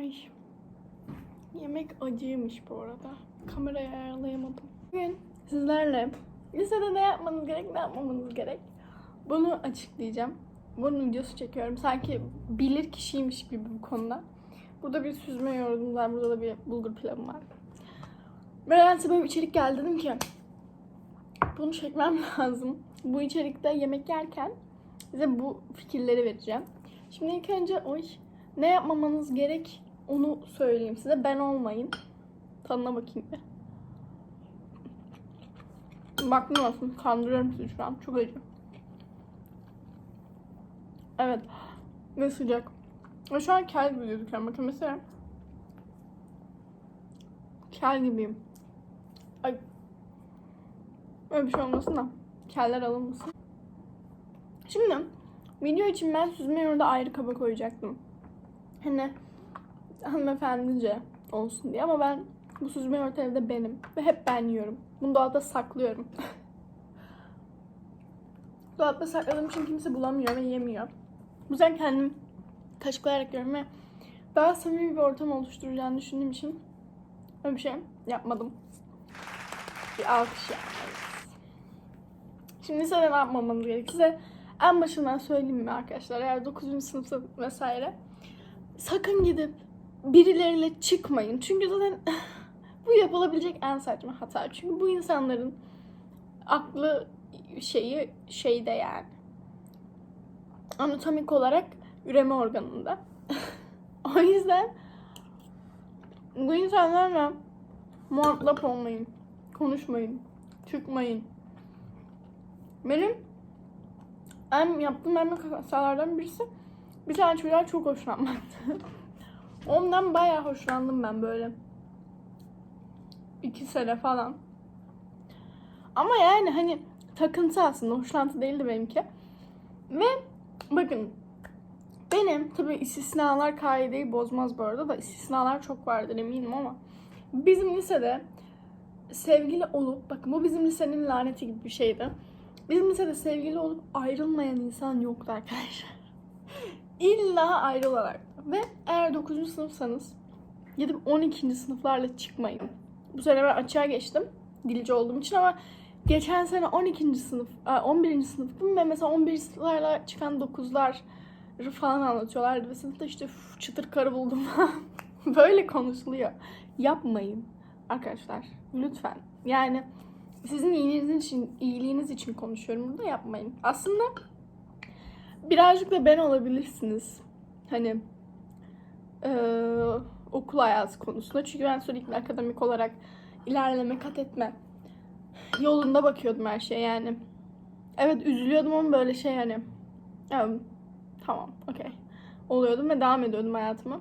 Ay. Yemek acıymış bu arada. Kamerayı ayarlayamadım. Bugün sizlerle lisede ne yapmanız gerek, ne yapmamanız gerek bunu açıklayacağım. Bunun videosu çekiyorum. Sanki bilir kişiymiş gibi bu konuda. Burada bir süzme yoğurdum var. Burada da bir bulgur pilavım var. Böyle böyle içerik geldi dedim ki bunu çekmem lazım. Bu içerikte yemek yerken size bu fikirleri vereceğim. Şimdi ilk önce oy ne yapmamanız gerek onu söyleyeyim size. Ben olmayın. Tadına bakayım bir. Bakmıyorsun. Kandırıyorum sizi şu an. Çok acı. Evet. Ve sıcak. Ve şu an kel gibi gözüküyorum. Bakın mesela. Kel gibiyim. Ay. Öyle bir şey olmasın da. Keller alınmasın. Şimdi video için ben süzme yoğurda ayrı kaba koyacaktım. Hani hanımefendice olsun diye ama ben bu süzme yoğurt evde benim ve hep ben yiyorum. Bunu dolapta saklıyorum. dolapta sakladığım için kimse bulamıyor ve yemiyor. Bu yüzden kendim kaşıklayarak yiyorum ve daha samimi bir ortam oluşturacağını düşündüğüm için öyle bir şey yapmadım. Bir alkış yapmalıyız. Şimdi size ne yapmamamız gerek? Size en başından söyleyeyim mi arkadaşlar? Eğer 9. sınıfta vesaire sakın gidip birileriyle çıkmayın. Çünkü zaten bu yapılabilecek en saçma hata. Çünkü bu insanların aklı şeyi şeyde yani anatomik olarak üreme organında. o yüzden bu insanlarla muhatap olmayın. Konuşmayın. Çıkmayın. Benim en yaptığım en büyük hatalardan birisi bir tane çocuğa çok hoşlanmaktı. Ondan bayağı hoşlandım ben böyle. iki sene falan. Ama yani hani takıntı aslında hoşlantı değildi benimki. Ve bakın benim tabii istisnalar kaideyi bozmaz bu arada da istisnalar çok vardır eminim ama bizim lisede sevgili olup bakın bu bizim lisenin laneti gibi bir şeydi. Bizim lisede sevgili olup ayrılmayan insan yoktu arkadaşlar. İlla ayrılarak. Ve eğer 9. sınıfsanız gidip 12. sınıflarla çıkmayın. Bu sene ben açığa geçtim. Dilci olduğum için ama geçen sene 12. sınıf, 11. sınıftım ve mesela 11. sınıflarla çıkan 9'lar falan anlatıyorlardı ve sınıfta işte "Üf, çıtır karı buldum Böyle konuşuluyor. Yapmayın arkadaşlar. Lütfen. Yani sizin iyiliğiniz için, iyiliğiniz için konuşuyorum burada yapmayın. Aslında birazcık da ben olabilirsiniz. Hani okul hayatı konusunda. Çünkü ben sürekli akademik olarak ilerleme, kat etme yolunda bakıyordum her şeye yani. Evet üzülüyordum ama böyle şey hani evet, tamam okey oluyordum ve devam ediyordum hayatıma.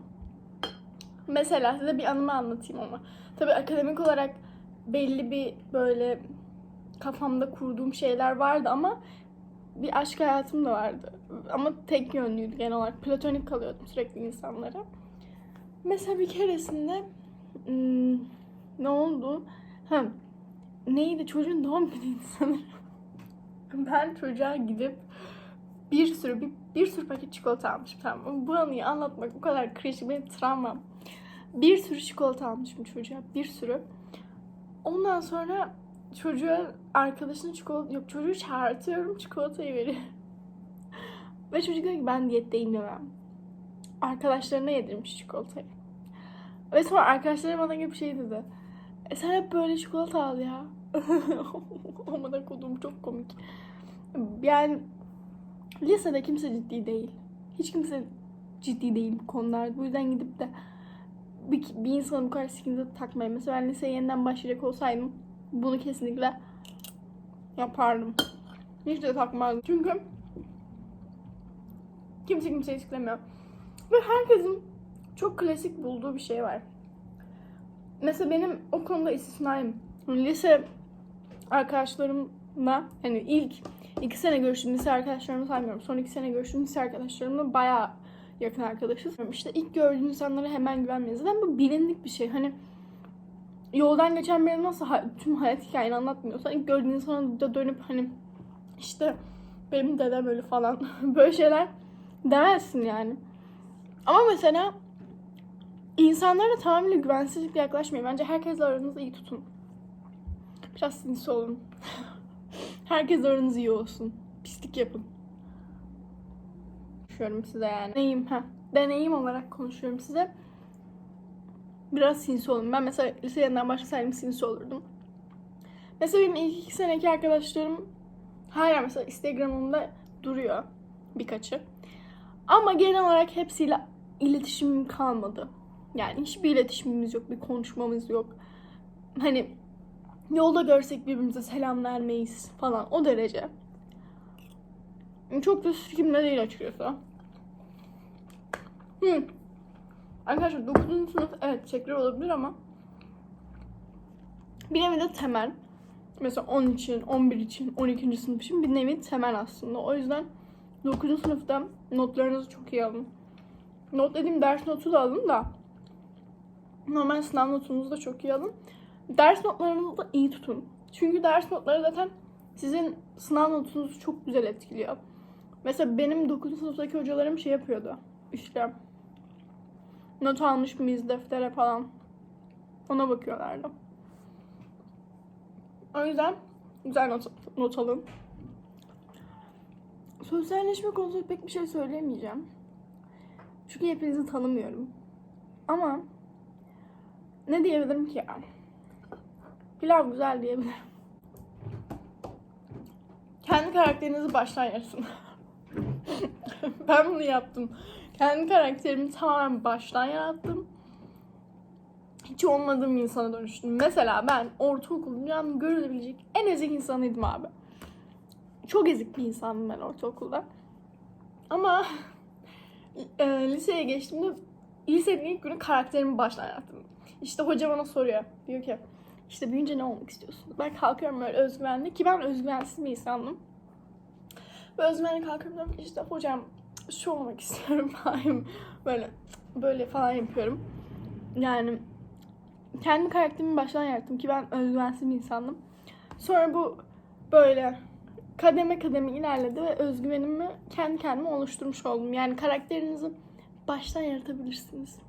Mesela size bir anımı anlatayım ama. Tabii akademik olarak belli bir böyle kafamda kurduğum şeyler vardı ama bir aşk hayatım da vardı. Ama tek yönlüydü genel olarak. Platonik kalıyordum sürekli insanlara. Mesela bir keresinde hmm, ne oldu? Ha, neydi? Çocuğun doğum günüydü sanırım. Ben çocuğa gidip bir sürü bir, bir sürü paket çikolata almışım tamam? Bu anıyı anlatmak o kadar cringe benim travmam. Bir sürü çikolata almışım çocuğa. Bir sürü. Ondan sonra çocuğa arkadaşının çikolata yok çocuğu çağırtıyorum çikolatayı veriyor. Ve çocuk diyor ki ben diyetteyim demem. Arkadaşlarına yedirmiş çikolatayı. Ve sonra arkadaşları bana gibi şey dedi. E sen hep böyle çikolata al ya. Amına kodum çok komik. Yani lisede kimse ciddi değil. Hiç kimse ciddi değil bu konularda. Bu yüzden gidip de bir, bir insanı bu kadar sikinize takmayın. Mesela ben liseye yeniden başlayacak olsaydım bunu kesinlikle yapardım. Hiç de takmazdım. Çünkü kimse kimseyi siklemiyor. Ve herkesin çok klasik bulduğu bir şey var. Mesela benim o konuda istisnayım. Lise arkadaşlarımla hani ilk iki sene görüştüğüm lise arkadaşlarımı saymıyorum. Son iki sene görüştüğüm lise arkadaşlarımla bayağı yakın arkadaşız. İşte ilk gördüğün insanlara hemen güvenmeyin. Zaten bu bilindik bir şey. Hani yoldan geçen biri nasıl tüm hayat hikayeni anlatmıyorsan ilk gördüğün insana da dönüp hani işte benim dedem öyle falan böyle şeyler demezsin yani. Ama mesela insanlara tamamıyla güvensizlikle yaklaşmayın. Bence herkesle aranızı iyi tutun. Biraz sinsi olun. Herkes aranız iyi olsun. Pislik yapın. Konuşuyorum size yani. Deneyim, ha. Deneyim olarak konuşuyorum size. Biraz sinsi olun. Ben mesela liseden başlasaydım sinsi olurdum. Mesela benim ilk iki seneki arkadaşlarım hala mesela Instagram'ımda duruyor birkaçı. Ama genel olarak hepsiyle iletişimim kalmadı. Yani hiçbir iletişimimiz yok, bir konuşmamız yok. Hani yolda görsek birbirimize selam vermeyiz falan o derece. Çok da sikimde değil açıkçası. Hı. Arkadaşlar 9. sınıf evet çekler olabilir ama bir nevi de temel. Mesela 10 için, 11 için, 12. sınıf için bir nevi temel aslında. O yüzden 9. sınıfta notlarınızı çok iyi alın. Not dediğim ders notu da alın da normal sınav notunuzu da çok iyi alın. Ders notlarınızı da iyi tutun. Çünkü ders notları zaten sizin sınav notunuzu çok güzel etkiliyor. Mesela benim 9. sınıftaki hocalarım şey yapıyordu. İşte not almış mıyız deftere falan. Ona bakıyorlardı. O yüzden güzel not, not alın. Sosyalleşme konusunda pek bir şey söyleyemeyeceğim. Çünkü hepinizi tanımıyorum. Ama ne diyebilirim ki ya? Pilav güzel diyebilirim. Kendi karakterinizi baştan yaratın. ben bunu yaptım. Kendi karakterimi tamamen baştan yarattım. Hiç olmadığım insana dönüştüm. Mesela ben ortaokul dünyanın görülebilecek en ezik insanıydım abi. Çok ezik bir insandım ben ortaokulda. Ama e, liseye geçtiğimde lisenin ilk günü karakterimi baştan. İşte hoca bana soruyor. Diyor ki işte büyüyünce ne olmak istiyorsun? Ben kalkıyorum böyle özgüvenli ki ben özgüvensiz bir insandım. Ve özgüvenli kalkıyorum diyorum işte hocam şu olmak istiyorum falan böyle böyle falan yapıyorum. Yani kendi karakterimi baştan yarattım ki ben özgüvensiz bir insandım. Sonra bu böyle kademe kademe ilerledi ve özgüvenimi kendi kendime oluşturmuş oldum. Yani karakterinizi baştan yaratabilirsiniz.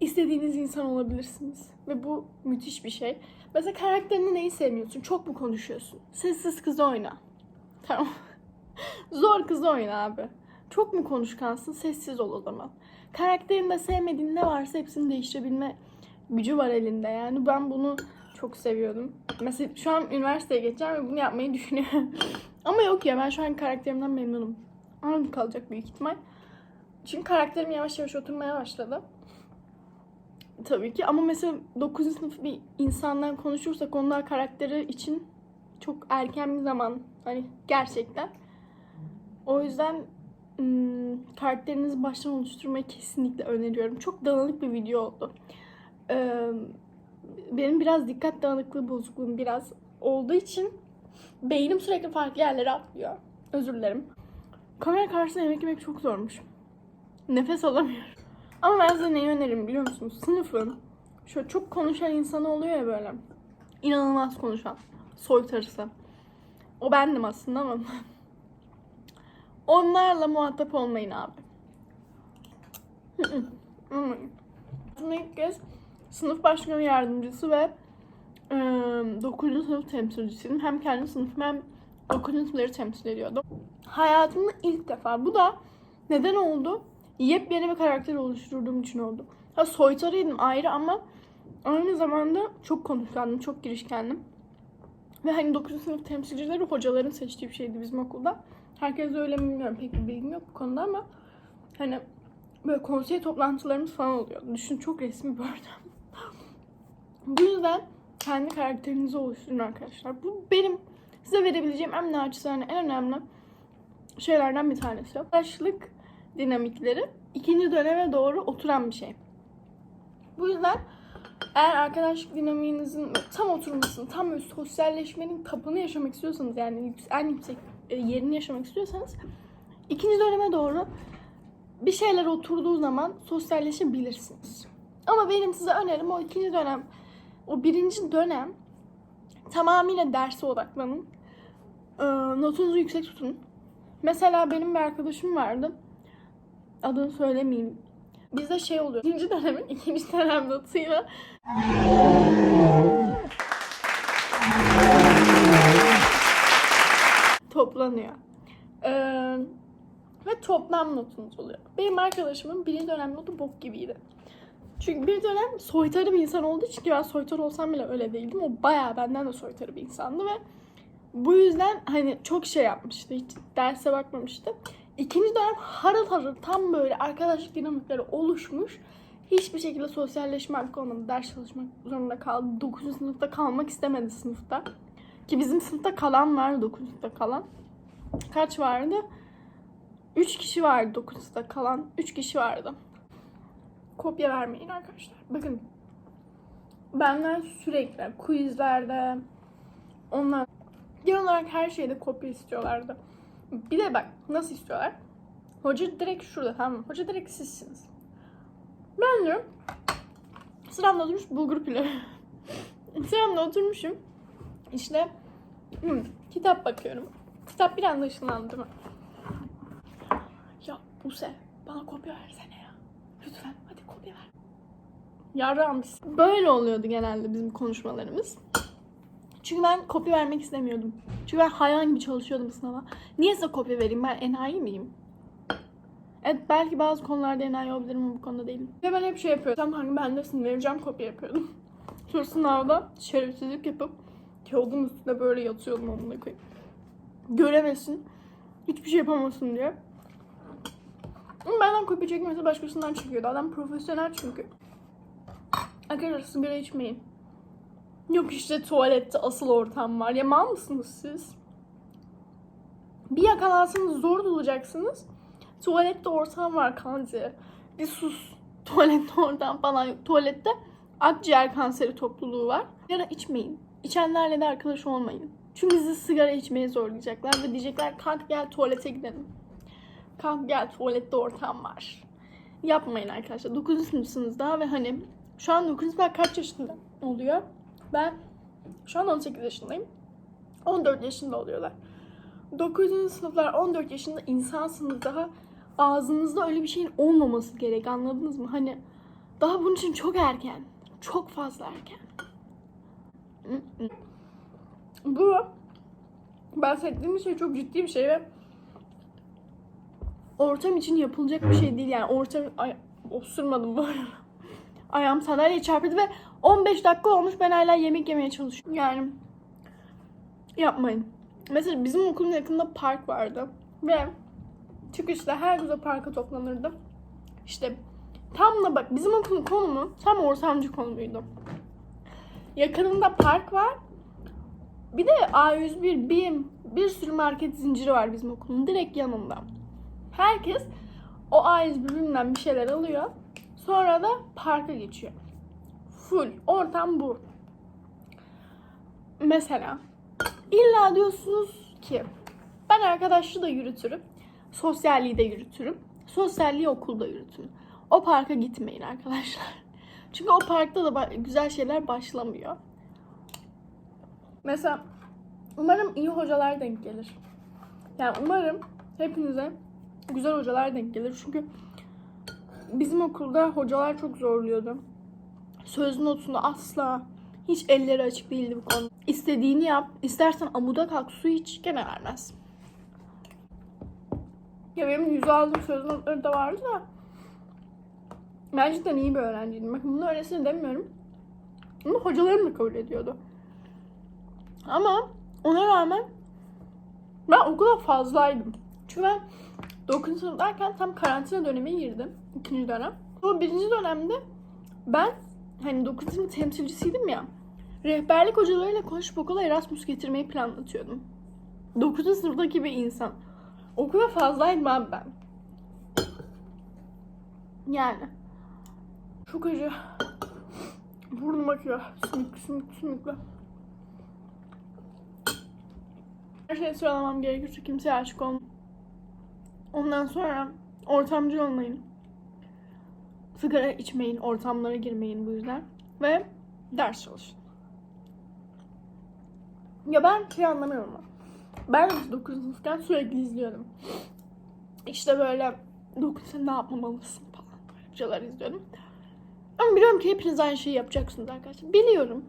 İstediğiniz insan olabilirsiniz. Ve bu müthiş bir şey. Mesela karakterini neyi sevmiyorsun? Çok mu konuşuyorsun? Sessiz kız oyna. Tamam. Zor kız oyna abi. Çok mu konuşkansın? Sessiz ol o zaman. Karakterinde sevmediğin ne varsa hepsini değiştirebilme gücü var elinde. Yani ben bunu çok seviyordum. Mesela şu an üniversiteye geçeceğim ve bunu yapmayı düşünüyorum. Ama yok ya ben şu an karakterimden memnunum. Aynı kalacak büyük ihtimal. Çünkü karakterim yavaş yavaş oturmaya başladı. Tabii ki ama mesela 9. sınıf bir insandan konuşursak onlar karakteri için çok erken bir zaman. Hani gerçekten. O yüzden ım, karakterinizi baştan oluşturmayı kesinlikle öneriyorum. Çok dağınık bir video oldu. Ee, benim biraz dikkat dağınıklığı bozukluğum biraz olduğu için beynim sürekli farklı yerlere atlıyor. Özür dilerim. Kamera karşısında yemek yemek çok zormuş. Nefes alamıyorum. Ama ben size neyi öneririm biliyor musunuz? Sınıfın şöyle çok konuşan insanı oluyor ya böyle. İnanılmaz konuşan. Soytarısı. O bendim aslında ama. Onlarla muhatap olmayın abi. Hayatımda ilk kez sınıf başkanı yardımcısı ve e, 9. sınıf temsilcisiydim. Hem kendi sınıfımı hem 9. sınıfları temsil ediyordum. Hayatımda ilk defa. Bu da neden oldu? Yepyeni bir karakter oluşturduğum için oldu. Ha soytarıydım ayrı ama aynı zamanda çok konuşkandım, çok girişkendim. Ve hani 9. sınıf temsilcileri hocaların seçtiği bir şeydi bizim okulda. Herkes öyle mi bilmiyorum. Pek bir bilgim yok bu konuda ama hani böyle konsey toplantılarımız falan oluyor. Düşün çok resmi bir ortam. Bu yüzden kendi karakterinizi oluşturun arkadaşlar. Bu benim size verebileceğim en naçizane, en önemli şeylerden bir tanesi. Arkadaşlık dinamikleri ikinci döneme doğru oturan bir şey. Bu yüzden eğer arkadaşlık dinamiğinizin tam oturmasını, tam böyle sosyalleşmenin kapını yaşamak istiyorsanız yani en yüksek e, yerini yaşamak istiyorsanız ikinci döneme doğru bir şeyler oturduğu zaman sosyalleşebilirsiniz. Ama benim size önerim o ikinci dönem, o birinci dönem tamamıyla derse odaklanın. Ee, notunuzu yüksek tutun. Mesela benim bir arkadaşım vardı. Adını söylemeyeyim. Bizde şey oluyor. Birinci dönemin ikinci dönem notuyla toplanıyor. Ee, ve toplam notunuz oluyor. Benim arkadaşımın birinci dönem notu bok gibiydi. Çünkü bir dönem soytarı bir insan olduğu için ki ben soytarı olsam bile öyle değildim. O bayağı benden de soytarı bir insandı ve bu yüzden hani çok şey yapmıştı. Hiç derse bakmamıştı. İkinci dönem harıl harıl tam böyle arkadaşlık dinamikleri oluşmuş. Hiçbir şekilde sosyalleşme hakkı olmadı. Ders çalışmak zorunda kaldı. 9. sınıfta kalmak istemedi sınıfta. Ki bizim sınıfta kalan vardı 9. sınıfta kalan. Kaç vardı? 3 kişi vardı 9. sınıfta kalan. 3 kişi vardı. Kopya vermeyin arkadaşlar. Bakın. Benden sürekli quizlerde onlar genel olarak her şeyde kopya istiyorlardı. Bir de bak nasıl istiyorlar? Hoca direkt şurada tamam mı? Hoca direkt sizsiniz. Ben diyorum sıramda oturmuş bulgur pilavı. sıramda oturmuşum. İşte hmm, kitap bakıyorum. Kitap bir anda ışınlandı mi? Ya Buse bana kopya versene ya. Lütfen kopya ver. Yarrağım biz. Böyle oluyordu genelde bizim konuşmalarımız. Çünkü ben kopya vermek istemiyordum. Çünkü ben hayvan gibi çalışıyordum sınava. Niye size kopya vereyim? Ben enayi miyim? Evet belki bazı konularda enayi olabilirim ama bu konuda değilim. Ve ben hep şey yapıyordum. Hangi bendesin vereceğim kopya yapıyordum. Sonra sınavda şerefsizlik yapıp kağıdın üstünde böyle yatıyordum onunla koyup. Göremesin. Hiçbir şey yapamasın diye. Ama benden kopya çekmesi başkasından çekiyordu. Adam profesyonel çünkü. Arkadaşlar sigara içmeyin. Yok işte tuvalette asıl ortam var. Ya mal mısınız siz? Bir yakalansanız zor bulacaksınız. Tuvalette ortam var kanzi. Bir sus. Tuvalette ortam falan yok. Tuvalette akciğer kanseri topluluğu var. Sigara içmeyin. İçenlerle de arkadaş olmayın. Çünkü sizi sigara içmeye zorlayacaklar ve diyecekler kalk gel tuvalete gidelim. Kalk gel tuvalette ortam var. Yapmayın arkadaşlar. 9. sınıfsınız daha ve hani şu an 9. sınıflar kaç yaşında oluyor? Ben şu an 18 yaşındayım. 14 yaşında oluyorlar. 9. sınıflar 14 yaşında insansınız daha ağzınızda öyle bir şeyin olmaması gerek anladınız mı? Hani daha bunun için çok erken. Çok fazla erken. Bu bahsettiğim şey çok ciddi bir şey ve ortam için yapılacak bir şey değil yani ortam ay osurmadım bu arada. Ayağım sandalyeye çarpıldı ve 15 dakika olmuş ben hala yemek yemeye çalışıyorum. Yani yapmayın. Mesela bizim okulun yakında park vardı ve çıkışta herkes o parka toplanırdı. İşte tam da bak bizim okulun konumu tam ortamcı konumuydu. Yakınında park var. Bir de A101, BİM bir sürü market zinciri var bizim okulun direkt yanında. Herkes o A101 BİM'den bir şeyler alıyor. Sonra da parka geçiyor. Full. Ortam bu. Mesela illa diyorsunuz ki ben arkadaşlığı da yürütürüm. Sosyalliği de yürütürüm. Sosyalliği okulda yürütün. O parka gitmeyin arkadaşlar. Çünkü o parkta da güzel şeyler başlamıyor. Mesela umarım iyi hocalar denk gelir. Yani umarım hepinize güzel hocalar denk gelir. Çünkü bizim okulda hocalar çok zorluyordu. Söz notunda asla hiç elleri açık değildi bu konu. İstediğini yap. İstersen amuda kalk su iç gene vermez. Ya benim yüz aldığım söz notları da vardı da ben cidden iyi bir öğrenciydim. Bakın bunu öylesine demiyorum. Ama hocalarım da kabul ediyordu. Ama ona rağmen ben okula fazlaydım. Çünkü ben 9. sınıftayken tam karantina dönemi girdim. ikinci dönem. O birinci dönemde ben hani 9. sınıf temsilcisiydim ya. Rehberlik hocalarıyla konuşup okula Erasmus getirmeyi planlatıyordum. 9. sınıftaki bir insan. Okula fazlaydım abi ben. Yani. Çok acı. Burnum akıyor. Sümük sümük sümüklü. Her şeyi sıralamam gerekirse kimseye aşık olmayın. Ondan sonra ortamcı olmayın. Sigara içmeyin, ortamlara girmeyin bu yüzden. Ve ders çalışın. Ya ben şey anlamıyorum. Ben 9. sınıfken sürekli izliyordum. İşte böyle 9 sen ne yapmamalısın falan. Böyle bir videolar izliyordum. Ama biliyorum ki hepiniz aynı şeyi yapacaksınız arkadaşlar. Biliyorum.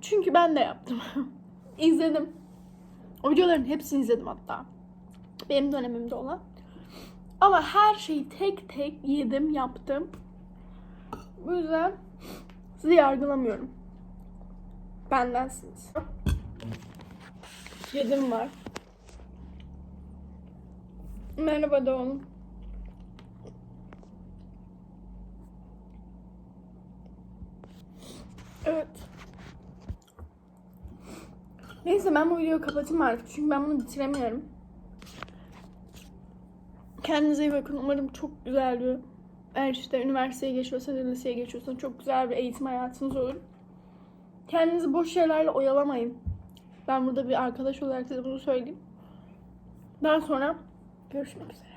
Çünkü ben de yaptım. izledim. O videoların hepsini izledim hatta. Benim dönemimde olan. Ama her şeyi tek tek yedim, yaptım. Bu yüzden sizi yargılamıyorum. Bendensiniz. Yedim var. Merhaba da. Evet. Neyse ben bu videoyu kapatayım artık çünkü ben bunu bitiremiyorum. Kendinize iyi bakın. Umarım çok güzel bir eğer işte üniversiteye geçiyorsanız, liseye geçiyorsanız çok güzel bir eğitim hayatınız olur. Kendinizi boş şeylerle oyalamayın. Ben burada bir arkadaş olarak size bunu söyleyeyim. Daha sonra görüşmek üzere.